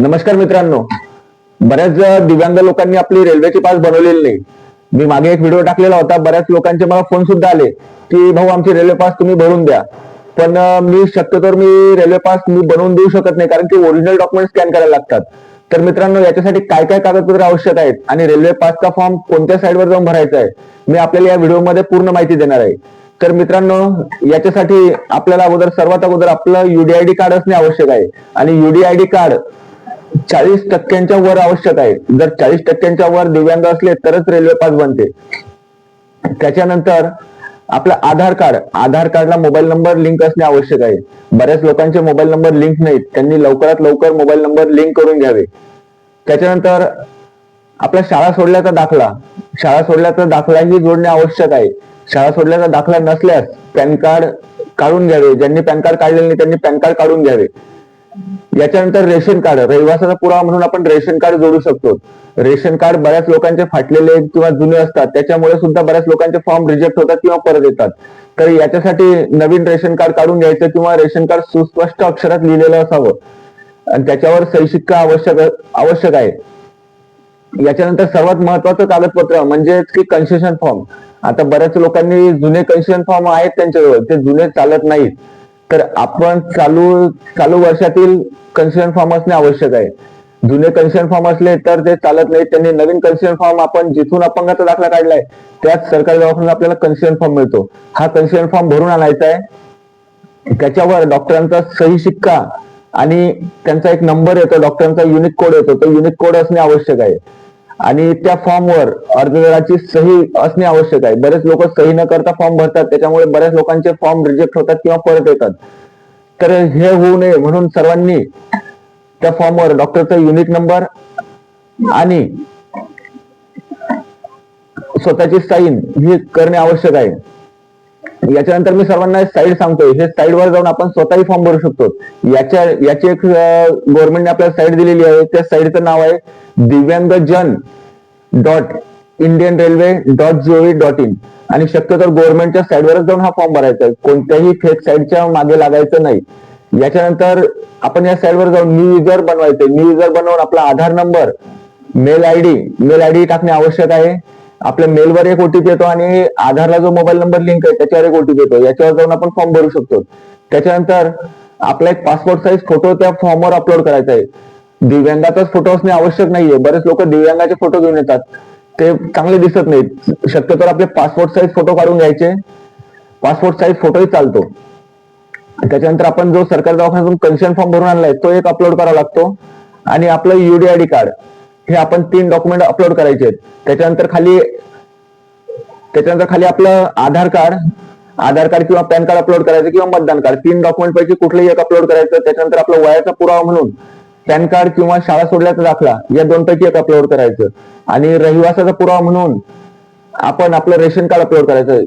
नमस्कार मित्रांनो. बऱ्याच दिव्यांग लोकांनी आपली रेल्वेची पास बनवलेली नाही. मी मागे एक व्हिडिओ टाकलेला होता. बऱ्याच लोकांचे मला फोन सुद्धा आले की भाऊ आमची रेल्वे पास तुम्ही भरून द्या. पण मी शक्यतोवर मी रेल्वे पास मी बनवून देऊ शकत नाही कारण की ओरिजिनल डॉक्युमेंट स्कॅन करायला लागतात. तर मित्रांनो याच्यासाठी काय काय कागदपत्र आवश्यक आहेत आणि रेल्वे पासचा फॉर्म कोणत्या साईडवर जाऊन भरायचा आहे मी आपल्याला या व्हिडिओमध्ये पूर्ण माहिती देणार आहे. तर मित्रांनो याच्यासाठी आपल्याला अगोदर सर्वात अगोदर आपलं युडीआयडी कार्ड असणे आवश्यक आहे. आणि युडीआयडी कार्ड चाळीस टक्क्यांच्या वर आवश्यक आहे. जर चाळीस टक्क्यांच्या वर दिव्यांग असले तरच रेल्वे पास बनते. त्याच्यानंतर आपलं आधार कार्ड. आधार कार्डला मोबाईल नंबर लिंक असणे आवश्यक आहे. बऱ्याच लोकांचे मोबाईल नंबर लिंक नाहीत. त्यांनी लवकरात लवकर मोबाईल नंबर लिंक करून घ्यावे. त्याच्यानंतर आपला शाळा सोडल्याचा दाखला. शाळा सोडल्याचा दाखलाही जोडणे आवश्यक आहे. शाळा सोडल्याचा दाखला नसल्यास पॅन कार्ड काढून घ्यावे. ज्यांनी पॅन कार्ड काढलेले नाही त्यांनी पॅन कार्ड काढून घ्यावे. याच्यानंतर रेशन कार्ड रहिवासाचा पुरावा म्हणून आपण रेशन कार्ड जोडू शकतो. रेशन कार्ड बऱ्याच लोकांचे फाटलेले किंवा जुने असतात त्याच्यामुळे सुद्धा बऱ्याच लोकांचे फॉर्म रिजेक्ट होतात किंवा परत येतात. तर याच्यासाठी नवीन रेशन कार्ड काढून घ्यायचं किंवा रेशन कार्ड सुस्पष्ट अक्षरात लिहिलेलं असावं. आणि त्याच्यावर सही शिक्का आवश्यक आवश्यक आहे. याच्यानंतर सर्वात महत्वाचं कागदपत्र म्हणजे की कन्सेशन फॉर्म आता बऱ्याच लोकांनी जुने कन्सेशन फॉर्म आहेत त्यांच्याजवळ ते जुने चालत नाहीत. तर आपण चालू चालू वर्षातील कन्सर्न फॉर्म असणे आवश्यक आहे. जुने कन्सर्न फॉर्म असले तर ते चालत नाही. त्यांनी नवीन कन्सर्न फॉर्म आपण जिथून अपंगाचा दाखला काढलाय त्याच सरकारी दवाखान्यात आपल्याला कन्सर्न फॉर्म मिळतो. हा कन्सेशन फॉर्म भरून आणायचा आहे. त्याच्यावर डॉक्टरांचा सही शिक्का आणि त्यांचा एक नंबर येतो. डॉक्टरांचा युनिक कोड येतो. तो युनिक कोड असणे आवश्यक आहे. आणि त्या फॉर्मवर अर्जदाराची सही असणे आवश्यक आहे. बरेच लोक सही न करता फॉर्म भरतात. त्याच्यामुळे बऱ्याच लोकांचे फॉर्म रिजेक्ट होतात किंवा परत येतात. तर हे होऊ नये म्हणून सर्वांनी त्या फॉर्मवर डॉक्टरचा युनिक नंबर आणि स्वतःची साईन ही करणे आवश्यक आहे. याच्यानंतर मी सर्वांना साईड सांगतोय. हे साईड वर जाऊन आपण स्वतःही फॉर्म भरू शकतो. याच्या याची एक गव्हर्नमेंटने आपल्याला साईड दिलेली आहे. त्या साईडचं नाव आहे दिव्यांग जन dot Indian railway dot G O V dot in आणि शक्यतो गव्हर्नमेंटच्या साईडवरच जाऊन हा फॉर्म भरायचा आहे. कोणत्याही फेक साईडच्या मागे लागायचं नाही. याच्यानंतर आपण या साईडवर जाऊन न्यू युजर बनवायचे न्यू युजर बनवून आपला Aadhaar number mail ID mail ID टाकणे आवश्यक आहे. आपल्या मेलवर एक ओटीपी येतो आणि आधारला जो मोबाईल नंबर लिंक आहे त्याच्यावर एक ओटीपी येतो. याच्यावर जाऊन आपण फॉर्म भरू शकतो. त्याच्यानंतर आपला एक पासपोर्ट साईज फोटो त्या फॉर्मवर अपलोड करायचा आहे. दिव्यांगाचाच फोटो असणे आवश्यक नाहीये. बरेच लोक दिव्यांगाचे फोटो घेऊन येतात. ते चांगले दिसत नाहीत. शक्यतो आपले पासपोर्ट साईज फोटो काढून घ्यायचे. पासपोर्ट साईज फोटोही चालतो. त्याच्यानंतर आपण जो सरकारी दवाखान्यातून कन्शन फॉर्म भरून आणलाय तो एक अपलोड करावा लागतो. आणि आपलं युडीआयडी कार्ड हे आपण तीन डॉक्युमेंट अपलोड करायचे आहेत. त्याच्यानंतर खाली त्याच्यानंतर खाली आपलं आधार कार्ड आधार कार्ड किंवा पॅन कार्ड अपलोड करायचं किंवा मतदान कार्ड. तीन डॉक्युमेंट पैकी कुठलंही एक अपलोड करायचं त्याच्यानंतर आपलं वयाचा पुरावा म्हणून पॅन कार्ड किंवा शाळा सोडल्याचा दाखला या दोन पैकी एक अपलोड करायचं. आणि रहिवासाचा पुरावा म्हणून आपण आपलं रेशन कार्ड अपलोड करायचं.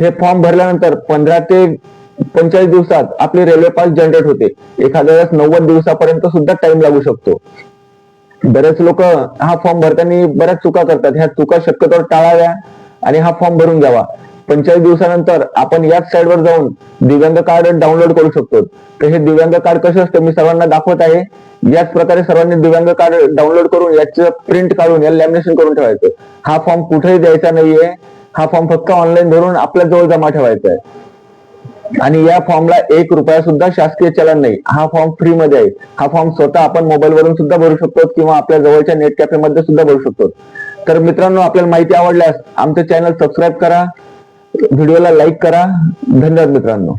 हे फॉर्म भरल्यानंतर पंधरा ते पंचेचाळीस दिवसात आपली रेल्वे पास जनरेट होते. एखाद्या वेळेस नव्वद दिवसापर्यंत सुद्धा टाइम लागू शकतो. बरेच लोक हा फॉर्म भरताना बऱ्याच चुका करतात. ह्या चुका शक्यतो टाळाव्या आणि हा फॉर्म भरून घ्यावा. पंचेचाळीस दिवसानंतर आपण याच साईडवर जाऊन दिव्यांग कार्ड डाउनलोड करू शकतो. तर हे दिव्यांग कार्ड कसं असतं मी सर्वांना दाखवत आहे. याच प्रकारे सर्वांनी दिव्यांग कार्ड डाउनलोड करून याचं प्रिंट काढून या लॅमिनेशन करून ठेवायचं. हा फॉर्म कुठेही द्यायचा नाहीये. हा फॉर्म फक्त ऑनलाईन भरून आपल्या जवळ जमा ठेवायचा आहे. आणि या फॉर्मला एक रुपया सुद्धा शासकीय चलन नाही. हा फॉर्म फ्री मध्ये आहे. हा फॉर्म स्वतः आपण मोबाईल वरून सुद्धा भरू शकतो किंवा आपल्या जवळच्या नेट कॅफे मध्ये सुद्धा भरू शकतो तर मित्रांनो आपल्याला माहिती आवडल्यास आमचं चॅनल सबस्क्राईब करा. व्हिडिओला लाईक करा. धन्यवाद मित्रांनो.